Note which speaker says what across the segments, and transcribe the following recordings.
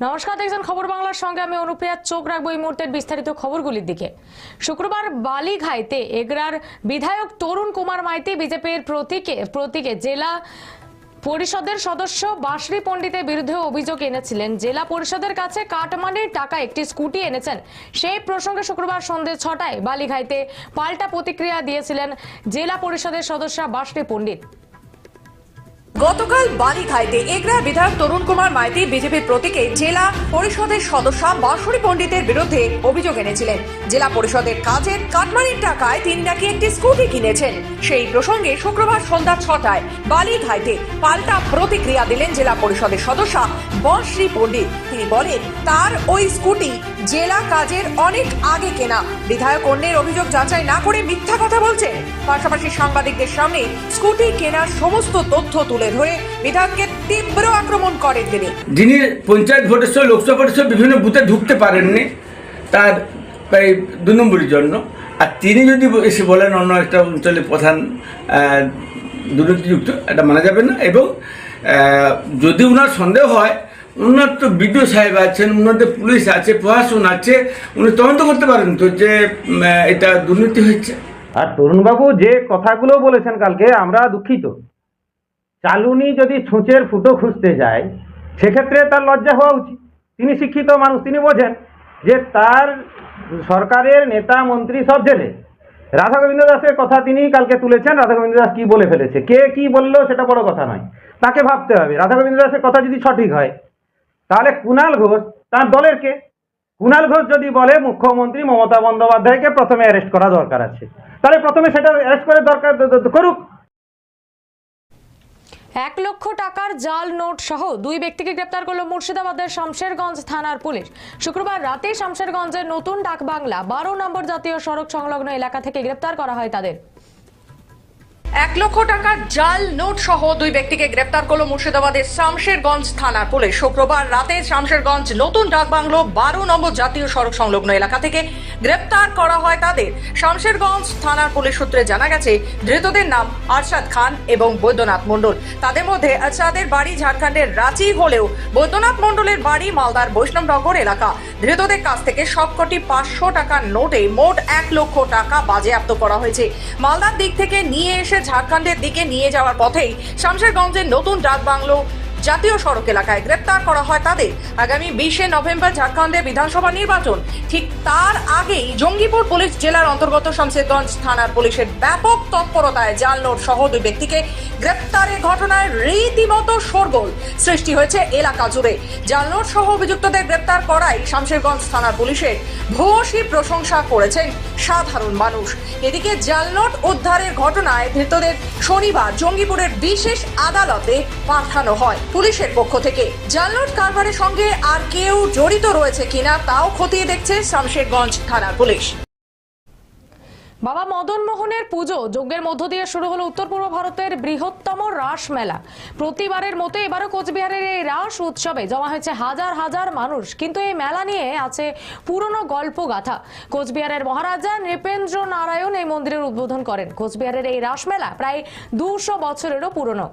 Speaker 1: দেখছেন খবর বাংলার সঙ্গে। আমি অনুপ্রিয়া, চোখ রাখব এই মুহূর্তের বিস্তারিত খবরগুলির দিকে। শুক্রবার বালিঘাইতে এগরার বিধায়ক তরুণ কুমার মাইতি বিজেপির প্রতীকে প্রতীকে জেলা পরিষদের সদস্য বাসরি পণ্ডিতের বিরুদ্ধে অভিযোগ এনেছিলেন। জেলা পরিষদের কাছে কাটমানির টাকা একটি স্কুটি এনেছেন। সেই প্রসঙ্গে শুক্রবার সন্ধ্যে ছটায় বালিঘাইতে পাল্টা প্রতিক্রিয়া দিয়েছিলেন জেলা পরিষদের সদস্য বাসরি পণ্ডিত।
Speaker 2: গতকাল বালিঘাইতে এগরা বিধায়ক তরুণ কুমার মাইতি বিজেপির প্রতীকে জেলা পরিষদের সদস্য বাঁশুড়ি পণ্ডিতের বিরুদ্ধে অভিযোগ এনেছিলেন। জেলা পরিষদের কাজের কাটমানির টাকায় তিনি নাকি একটি স্কুটি কিনেছেন। সেই প্রসঙ্গে শুক্রবার সন্ধ্যা ছটায় বালিঘাইতে পাল্টা প্রতিক্রিয়া দিলেন জেলা পরিষদের সদস্য বশ্রী পণ্ডিত। তিনি বলেন, তার ওই স্কুটি জেলা কাজের অনেক আগে কেনা। বিধায়ক অন্যের অভিযোগ যাচাই না করে মিথ্যা কথা বলছেন। পাশাপাশি সাংবাদিকদের সামনে স্কুটি কেনার সমস্ত তথ্য তুলে ধরে বিধায়ককে তীব্র আক্রমণ করেন তিনি।
Speaker 3: যিনি পঞ্চায়েত ভোটের সময় লোকসভা ভোটের সময় বিভিন্ন বুথে ঢুকতে পারেননি তার প্রায় দু নম্বরের জন্য। আর তিনি যদি এসে বলেন অন্য একটা অঞ্চলে প্রধান দুর্নীতিযুক্ত এটা মানা যাবে না। এবং আহ, যদি ওনার সন্দেহ হয় ওনার তো বিডিও সাহেব আছেন ওনাদের পুলিশ আছে প্রশাসন আছে উনি তদন্ত করতে পারেন তো যে এটা দুর্নীতি হচ্ছে
Speaker 4: আর তরুণবাবু যে কথাগুলো বলেছেন কালকে আমরা দুঃখিত। চালুনি যদি ছুঁচের ফুটো খুঁজতে যায়, সেক্ষেত্রে তার লজ্জা হওয়া উচিত। তিনি শিক্ষিত মানুষ, তিনি বোঝেন যে তার সরকারের নেতা, মন্ত্রী সব জেলে। রাধা গোবিন্দ দাসের কথা তিনি কালকে তুলেছেন। রাধা গোবিন্দ দাস কি বলে ফেলেছে? কে কি বলল সেটা বড় কথা নয়। তাকে ভাবতে হবে। রাধা গোবিন্দ দাসের কথা যদি সঠিক হয়, তাহলে কুণাল ঘোষ তার দলের কে? কুণাল ঘোষ যদি বলে মুখ্যমন্ত্রী মমতা বন্দ্যোপাধ্যায়কে প্রথমে অ্যারেস্ট করা দরকার আছে, তাহলে প্রথমে সেটা অ্যারেস্ট করে দরকার করুক।
Speaker 1: এক লক্ষ টাকার জাল নোট সহ দুই ব্যক্তিকে গ্রেপ্তার করল মুর্শিদাবাদের শামশেরগঞ্জ থানার পুলিশ। শুক্রবার রাতে শামশেরগঞ্জের নতুন ডাকবাংলা বারো নম্বর জাতীয় সড়ক সংলগ্ন এলাকা থেকে গ্রেপ্তার করা হয় তাদের।
Speaker 2: এক লক্ষ টাকার জাল নোট সহ দুই ব্যক্তিকে গ্রেপ্তার করল মুর্শিদাবাদের শামশেরগঞ্জ থানার পুলিশ। শুক্রবার রাতে শামশেরগঞ্জ নতুন ডাকবাংলো বারো নম্বর জাতীয় সড়ক সংলগ্ন এলাকা থেকে গ্রেপ্তার করা হয় তাদের। শামশেরগঞ্জ থানার পুলিশ সূত্রে জানা গেছে, ধৃতদের নাম আরশাদ খান এবং বৈদ্যনাথ মণ্ডল। তাদের মধ্যে আরশাদের বাড়ি ঝাড়খণ্ডের রাঁচি হলেও বৈদ্যনাথ মণ্ডলের বাড়ি মালদার বৈষ্ণবনগর এলাকা। ধৃতদের কাছ থেকে সবকটি পাঁচশো টাকার নোটে মোট এক লক্ষ টাকা বাজেয়াপ্ত করা হয়েছে। মালদার দিক থেকে নিয়ে এসে ঝাড়খণ্ডের দিকে নিয়ে যাওয়ার পথেই শামশেরগঞ্জের নতুন ডাকবাংলো জাতীয় সড়ক এলাকায় গ্রেপ্তার করা হয় তাদের। আগামী বিশে নভেম্বর ঝাড়খণ্ডে বিধানসভা নির্বাচন। ঠিক তার আগেই জঙ্গিপুর পুলিশ জেলার অন্তর্গত শামশেরগঞ্জ থানার পুলিশের ব্যাপক তৎপরতায় জাল নোট সহ দুই ব্যক্তিকে গ্রেপ্তারের ঘটনায় রীতিমতো শোরগোল সৃষ্টি হয়েছে এলাকা জুড়ে। জাল নোট সহ অভিযুক্তদের গ্রেপ্তার করায় শামশেরগঞ্জ থানার পুলিশের ভূয়সী প্রশংসা করেছেন সাধারণ মানুষ। এদিকে জাল নোট উদ্ধারের ঘটনায় ধৃতদের শনিবার জঙ্গিপুরের বিশেষ আদালতে পাঠানো হয়। পুলিশের পক্ষ থেকে। জাল নোট কারবারের সঙ্গে আর কেউ জড়িত রয়েছে কিনা তাও খতিয়ে দেখছে শামশেরগঞ্জ থানার পুলিশ।
Speaker 1: বাবা মদন মোহনের পুজো যজ্ঞের মধ্য দিয়ে শুরু হলো উত্তর পূর্ব ভারতের বৃহত্তম রাস মেলা। প্রতিবারের মতো এবারও কোচবিহারের এই রাস উৎসবে জমা হয়েছে হাজার হাজার মানুষ। কিন্তু এই মেলা নিয়ে আছে পুরনো গল্প গাথা কোচবিহারের মহারাজা নৃপেন্দ্র নারায়ণ এই মন্দিরের উদ্বোধন করেন। কোচবিহারের এই রাস মেলা প্রায় দুশো বছরেরও পুরনো।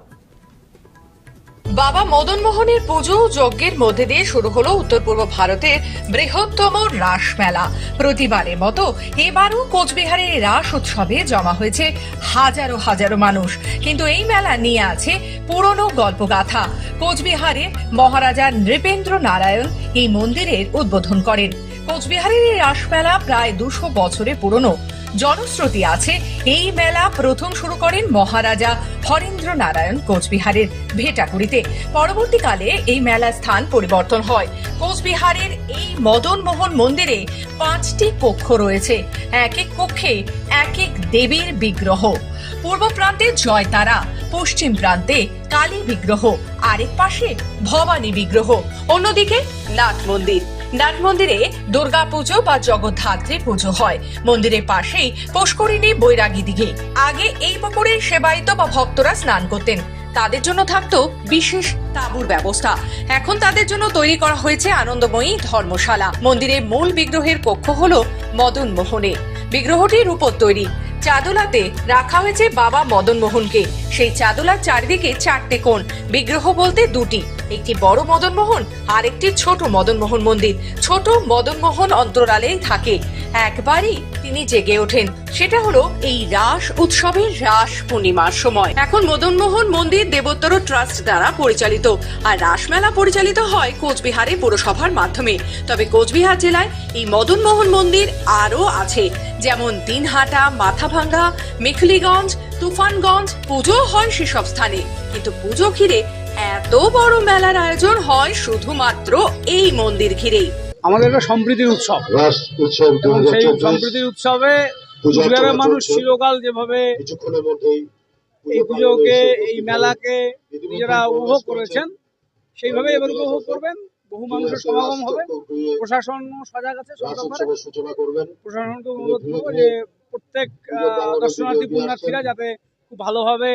Speaker 2: বাবা মদন মোহনের পুজো যজ্ঞের মধ্যে দিয়ে শুরু হলো উত্তর পূর্ব ভারতের বৃহত্তম রাস মেলা। প্রতিবারের মতো এবারও কোচবিহারের রাস উৎসবে জমা হয়েছে হাজারো হাজারো মানুষ। কিন্তু এই মেলা নিয়ে আছে পুরনো গল্পগাথা। কোচবিহারের মহারাজা নৃপেন্দ্র নারায়ণ এই মন্দিরের উদ্বোধন করেন। কোচবিহারের এই রাসমেলা প্রায় দুশো বছরে পুরনো। জনশ্রুতি আছে, এই মেলা প্রথম শুরু করেন মহারাজা হরেন্দ্র নারায়ণ কোচবিহারের ভেটাকুড়িতে। পরবর্তীকালে এই মেলা স্থান পরিবর্তন হয়। কোচবিহারের এই মদন মোহন মন্দিরে পাঁচটি কক্ষ রয়েছে। এক এক কক্ষে এক এক দেবীর বিগ্রহ। পূর্ব প্রান্তে জয়তারা, পশ্চিম প্রান্তে কালী বিগ্রহ, আরেক পাশে ভবানী বিগ্রহ, অন্যদিকে নাট মন্দির। নাট মন্দিরে দুর্গা পুজো বা জগদ্ধাত্রী পুজো হয়। মন্দিরের পাশেই পুষ্করিণী বৈরাগী দিঘি। আগে এই পুকুরে সেবায়িত বা ভক্তরা স্নান করতেন। তাদের জন্য থাকতো বিশেষ তাঁবুর ব্যবস্থা। এখন তাদের জন্য তৈরি করা হয়েছে আনন্দময়ী ধর্মশালা। মন্দিরের মূল বিগ্রহের কক্ষ হল মদন মোহনে। বিগ্রহটি রূপোর তৈরি। চাদুলাতে রাখা হয়েছে বাবা মদন মোহনকে। সেই চাদুলার চারিদিকে চারটে কোণ। বিগ্রহ বলতে দুটি। একটি বড় মদন মোহন আর একটি ছোট মদন মোহন মন্দির। ছোট মদন মোহন অন্তরালেই থাকে। একবারই তিনি জেগে ওঠেন। সেটা হলো এই রাস উৎসবের রাস পূর্ণিমার সময়। এখন মদন মোহন মন্দির দেবোত্তর ট্রাস্ট দ্বারা পরিচালিত। আর রাসমেলা পরিচালিত হয় কোচবিহারে পৌরসভার মাধ্যমে। তবে কোচবিহার জেলায় এই মদন মোহন মন্দির আরও আছে। যেমন দিনহাটা, মাথাভাঙ্গা, মেখলিগঞ্জ, তুফানগঞ্জ পুজো হয় সেসব স্থানে। কিন্তু পুজো ঘিরে এত বড় মেলার আয়োজন হয় শুধুমাত্র এই মন্দির ঘিরেই।
Speaker 5: আমাদের একটা সম্প্রীতির উৎসব। সেই সম্প্রীতির উৎসবে
Speaker 6: পূজা
Speaker 5: মানুষ চিরকাল যেভাবে এই পুজোকে এই মেলাকে নিজেরা উপভোগ
Speaker 6: করেছেন।
Speaker 5: সেইভাবে এবার উপভোগ করবেন। বহু মানুষের সমাগম হবে। প্রশাসন সজাগ আছে প্রশাসনকে অনুরোধ করব যে প্রত্যেক আহ, দর্শনার্থী পুণ্যার্থীরা যাতে খুব ভালোভাবে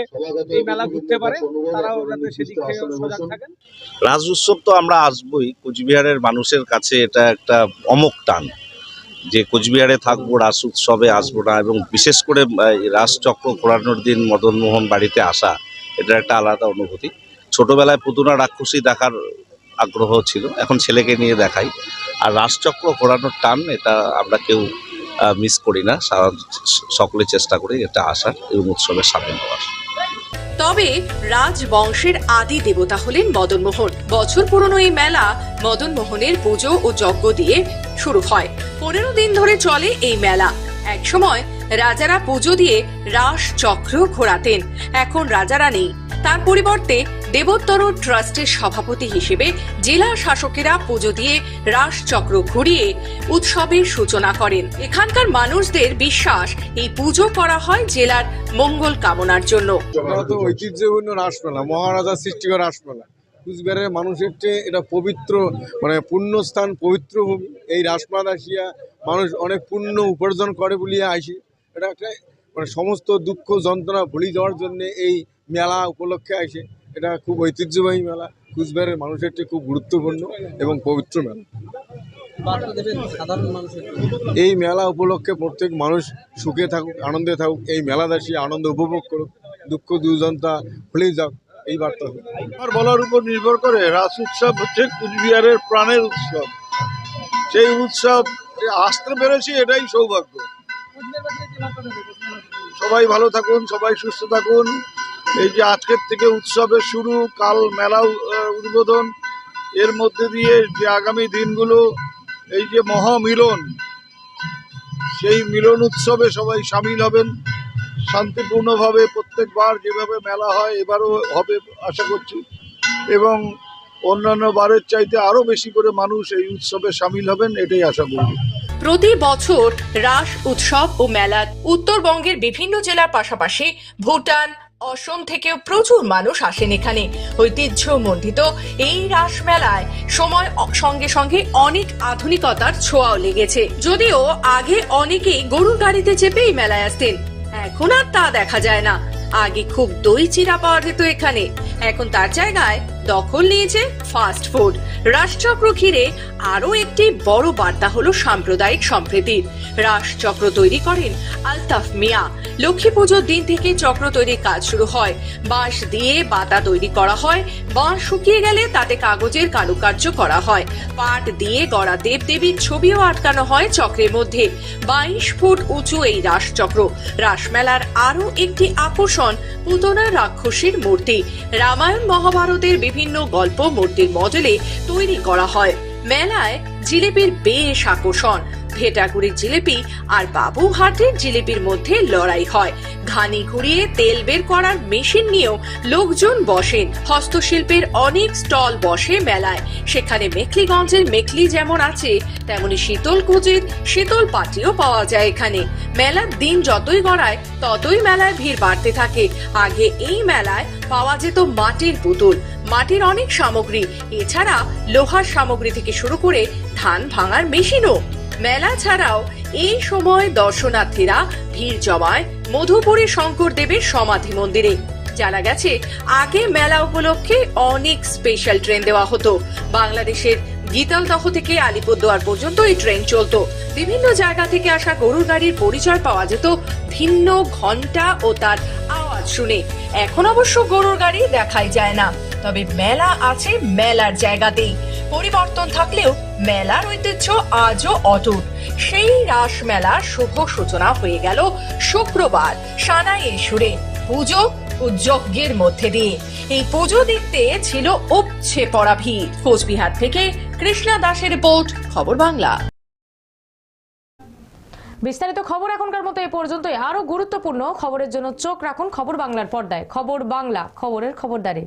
Speaker 5: এই মেলা ঘুরতে পারে। তারাও যাতে সেদিক থেকে সজাগ থাকেন।
Speaker 7: রাজ উৎসব তো আমরা আসবই। কোচবিহারের মানুষের কাছে এটা একটা অমোক টান যে কোচবিহারে থাকব রাস উৎসবে আসব না এবং বিশেষ করে রাসচক্র ঘোরানোর দিন মদনমোহন বাড়িতে আসা এটা একটা আলাদা অনুভূতি। ছোটবেলায় পুতুনা রাক্ষসী দেখার আগ্রহ ছিল এখন ছেলেকে নিয়ে দেখাই। আর রাসচক্র ঘোরানোর টান এটা আমরা কেউ মিস করি না। সকলে চেষ্টা করি এটা আসার এবং উৎসবে সামিল হওয়ার।
Speaker 2: তবে রাজবংশের আদি দেবতা হলেন মদনমোহন। বছর পুরনো এই মেলা মদনমোহনের পুজো ও যজ্ঞ দিয়ে শুরু হয়। পনেরো দিন ধরে চলে এই মেলা। একসময় রাজারা পুজো দিয়ে রাস চক্র ঘোরাতেন। এখন রাজারা নেই। তার পরিবর্তে দেবোত্তর ট্রাস্টের সভাপতি হিসেবে জেলা শাসকেরা পুজো দিয়ে রাস চক্র ঘুরিয়ে উৎসবের সূচনা করেন। এখানকার মানুষদের বিশ্বাস, এই পুজো করা হয় জেলার মঙ্গল কামনার জন্য।
Speaker 8: ঐতিহ্যপূর্ণ রাসমেলা মহারাজা সৃষ্টি করা রাসমেলা। কুচবিহারের মানুষের চেয়ে এটা পবিত্র মানে পুণ্যস্থান পবিত্র ভূমি। এই রাসমেলা আসিয়া মানুষ অনেক পুণ্য উপার্জন করে বলিয়া আসি। এটা একটা মানে সমস্ত দুঃখ যন্ত্রণা ভুলে যাওয়ার জন্য এই মেলা উপলক্ষে আসে। এটা খুব ঐতিহ্যবাহী মেলা। কুচবিহারের মানুষের চেয়ে খুব গুরুত্বপূর্ণ এবং পবিত্র মেলা। এই মেলা উপলক্ষে প্রত্যেক মানুষ সুখে থাকুক, আনন্দে থাকুক, এই মেলাদাসী আনন্দ উপভোগ করুক, দুঃখ দুর্জনতা ভুলে যাক, এই বার্তা।
Speaker 9: আমার বলার উপর নির্ভর করে রাস উৎসব হচ্ছে কুচবিহারের প্রাণের উৎসব। সেই উৎসব আসতে পেরেছি এটাই সৌভাগ্য। সবাই ভালো থাকুন, সবাই সুস্থ থাকুন। এই যে আজকের থেকে উৎসবের শুরু, কাল মেলা উদ্বোধন। এর মধ্যে দিয়ে যে আগামী দিনগুলো, এই যে মহামিলন, সেই মিলন উৎসবে সবাই সামিল হবেন। শান্তিপূর্ণভাবে প্রত্যেকবার যেভাবে মেলা হয়, এবারও হবে আশা করছি। এবং অন্যান্য বারের চাইতে আরও বেশি করে মানুষ এই উৎসবে সামিল হবেন, এটাই আশা করি।
Speaker 2: প্রতি বছর রাস, উৎসব ও মেলা উত্তরবঙ্গের বিভিন্ন জেলার পাশাপাশি ভুটান অসম থেকেও প্রচুর মানুষ আসেন এখানে। ঐতিহ্য মণ্ডিত এই রাস মেলায় সময় সঙ্গে সঙ্গে অনেক আধুনিকতার ছোঁয়াও লেগেছে। যদিও আগে অনেকেই গরুর গাড়িতে চেপে এই মেলায় আসতেন। এখন আর তা দেখা যায় না। আগে খুব দই চিরা পাওয়া যেত এখানে। এখন তার জায়গায় দখল নিয়েছে ফাস্ট ফুড ঘিরে আরও একটি বড় বার্তা হলো সাম্প্রদায়িক সম্প্রীতির রাসচক্র তৈরি করেন আলতাফ মিয়া। লক্ষ্মী পুজোর দিন থেকে চক্র তৈরির কাজ শুরু হয়। বাঁশ দিয়ে বাতা তৈরি করা হয়। বাঁশ শুকিয়ে গেলে তাতে কাগজের কারুকার্য করা হয়। পাট দিয়ে গড়া দেবদেবীর ছবিও আটকানো হয় চক্রের মধ্যে। বাইশ ফুট উঁচু এই রাসচক্র রাসমেলার আরও একটি আকর্ষণ, পুতনা রাক্ষসীর মূর্তি। রামায়ণ মহাভারতের বিভিন্ন গল্প মূর্তির মডেলে তৈরি করা হয়। মেলায় জিলেপির বেশ আকর্ষণ। ভেটাগুড়ির জিলেপি আর বাবুহাটের জিলেপির মধ্যে লড়াই হয়। ঘানি ঘুরিয়ে তেল বের করার মেশিন নিয়েও লোকজন বসেন। হস্তশিল্পের অনেক স্টল বসে মেলায়। সেখানে মেখলিগঞ্জের মেখলি যেমন আছে, তেমনি শীতল কুচির শীতল পাটিও পাওয়া যায় এখানে। মেলার দিন যতই গড়ায়, ততই মেলায় ভিড় বাড়তে থাকে। আগে এই মেলায় পাওয়া যেত মাটির পুতুল। মাটির অনেক সামগ্রী। এছাড়া লোহার সামগ্রী থেকে শুরু করে ধান ভাঙার মেশিনও। মেলা ছাড়াও এই সময় দর্শনার্থীরা ভিড় জমায় মধুপুরে শঙ্কর দেবের সমাধি মন্দিরে। জানা গেছে, আগে মেলা উপলক্ষে অনেক স্পেশাল ট্রেন দেওয়া হতো। বাংলাদেশের গীতালদহ থেকে আলিপুরদুয়ার পর্যন্ত এই ট্রেন চলতো। বিভিন্ন জায়গা থেকে আসা গরুর গাড়ির পরিচয় পাওয়া যেত ভিন্ন ঘণ্টা ও তার আওয়াজ শুনে। এখন অবশ্য গরুর গাড়ি দেখাই যায় না। তবে মেলা আছে মেলার জায়গাতেই। পরিবর্তন থাকলেও মেলার ঐতিহ্য আজও অটুট। সেই রাস মেলার শুভ সূচনা হয়ে গেল শুক্রবার সানাইয়ে সুরে পুজো যজ্ঞের মধ্যে দিয়ে। এই পুজো দেখতে ছিল উপচে পড়া ভিড়। কোচবিহার থেকে কৃষ্ণা দাসের রিপোর্ট, খবর বাংলা।
Speaker 1: বিস্তারিত খবর এখনকার মতো এ পর্যন্তই। আরও গুরুত্বপূর্ণ খবরের জন্য চোখ রাখুন খবর বাংলার পর্দায়। খবর বাংলা, খবরের খবরদারি।